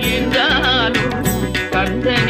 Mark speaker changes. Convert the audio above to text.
Speaker 1: வாழ்கின்றாலும் Kandan